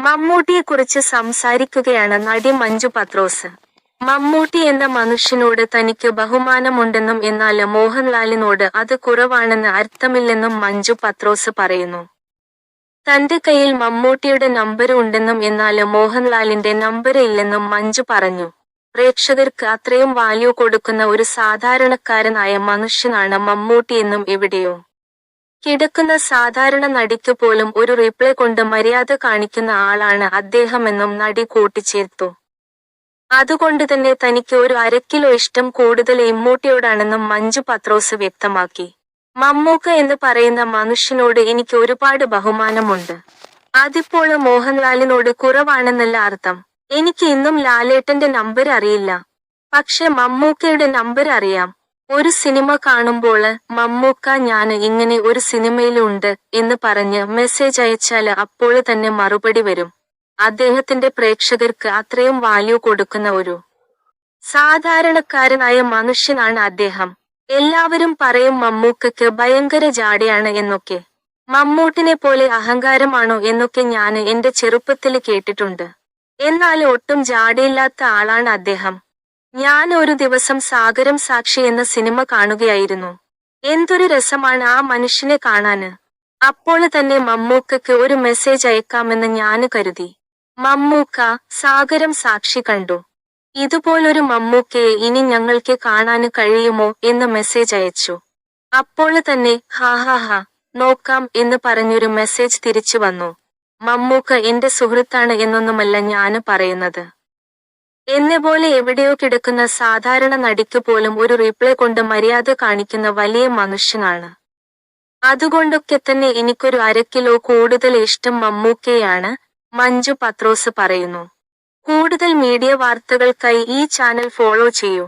മമ്മൂട്ടിയെക്കുറിച്ച് സംസാരിക്കുകയാണ് നടി മഞ്ജു പത്രോസ്. മമ്മൂട്ടി എന്ന മനുഷ്യനോട് തനിക്ക് ബഹുമാനമുണ്ടെന്നും എന്നാൽ മോഹൻലാലിനോട് അത് കുറവാണെന്ന് അർത്ഥമില്ലെന്നും മഞ്ജു പത്രോസ് പറയുന്നു. തന്റെ കയ്യിൽ മമ്മൂട്ടിയുടെ നമ്പർ ഉണ്ടെന്നും എന്നാൽ മോഹൻലാലിന്റെ നമ്പര് ഇല്ലെന്നും മഞ്ജു പറഞ്ഞു. പ്രേക്ഷകർക്ക് അത്രയും വാല്യൂ കൊടുക്കുന്ന ഒരു സാധാരണക്കാരനായ മനുഷ്യനാണ് മമ്മൂട്ടിയെന്നും എവിടെയോ. കിടക്കുന്ന സാധാരണ നടിക്ക് പോലും ഒരു റിപ്ലൈ കൊണ്ട് മര്യാദ കാണിക്കുന്ന ആളാണ് അദ്ദേഹമെന്നും നടി കൂട്ടിച്ചേർത്തു. അതുകൊണ്ട് തന്നെ തനിക്ക് ഒരു അരക്കിലോ ഇഷ്ടം കൂടുതൽ ഇമ്മൂട്ടിയോടാണെന്നും മഞ്ജു പത്രോസ് വ്യക്തമാക്കി. മമ്മൂക്ക എന്ന് പറയുന്ന മനുഷ്യനോട് എനിക്ക് ഒരുപാട് ബഹുമാനമുണ്ട്. അതിപ്പോൾ മോഹൻലാലിനോട് കുറവാണെന്നല്ല അർത്ഥം. എനിക്ക് ഇന്നും ലാലേട്ടന്റെ നമ്പർ അറിയില്ല. പക്ഷെ മമ്മൂക്കയുടെ നമ്പർ അറിയാം. ഒരു സിനിമ കാണുമ്പോൾ മമ്മൂക്ക ഞാൻ ഇങ്ങനെ ഒരു സിനിമയിലുണ്ട് എന്ന് പറഞ്ഞ് മെസ്സേജ് അയച്ചാൽ അപ്പോൾ തന്നെ മറുപടി വരും. അദ്ദേഹത്തിന്റെ പ്രേക്ഷകർക്ക് അത്രയും വാല്യൂ കൊടുക്കുന്ന ഒരു സാധാരണക്കാരനായ മനുഷ്യനാണ് അദ്ദേഹം. എല്ലാവരും പറയും മമ്മൂക്കയ്ക്ക് ഭയങ്കര ജാടയാണ് എന്നൊക്കെ. മമ്മൂട്ടിനെ പോലെ അഹങ്കാരമാണോ എന്നൊക്കെ ഞാൻ എന്റെ ചെറുപ്പത്തിൽ കേട്ടിട്ടുണ്ട്. എന്നാൽ ഒട്ടും ജാടയില്ലാത്ത ആളാണ് അദ്ദേഹം. ഞാൻ ഒരു ദിവസം സാഗരം സാക്ഷി എന്ന സിനിമ കാണുകയായിരുന്നു. എന്തൊരു രസമാണ് ആ മനുഷ്യനെ കാണാന്. അപ്പോൾ തന്നെ മമ്മൂക്കയ്ക്ക് ഒരു മെസ്സേജ് അയക്കാമെന്ന് ഞാൻ കരുതി. മമ്മൂക്ക സാഗരം സാക്ഷി കണ്ടു. ഇതുപോലൊരു മമ്മൂക്കയെ ഇനി ഞങ്ങൾക്ക് കാണാന് കഴിയുമോ എന്ന് മെസ്സേജ് അയച്ചു. അപ്പോൾ തന്നെ ഹാ ഹാ ഹാ നോക്കാം എന്ന് പറഞ്ഞൊരു മെസ്സേജ് തിരിച്ചു വന്നു. മമ്മൂക്ക എന്റെ സുഹൃത്താണ് എന്നൊന്നുമല്ല ഞാൻ പറയുന്നത്. എന്നെ പോലെ എവിടെയോ കിടക്കുന്ന സാധാരണ നടിക്ക് പോലും ഒരു റിപ്ലൈ കൊണ്ട് മര്യാദ കാണിക്കുന്ന വലിയ മനുഷ്യനാണ്. അതുകൊണ്ടൊക്കെ തന്നെ എനിക്കൊരു അരക്കിലോ കൂടുതൽ ഇഷ്ടം മമ്മൂക്കയാണ് മഞ്ജു പത്രോസ് പറയുന്നു. കൂടുതൽ മീഡിയ വാർത്തകൾക്കായി ഈ ചാനൽ ഫോളോ ചെയ്യൂ.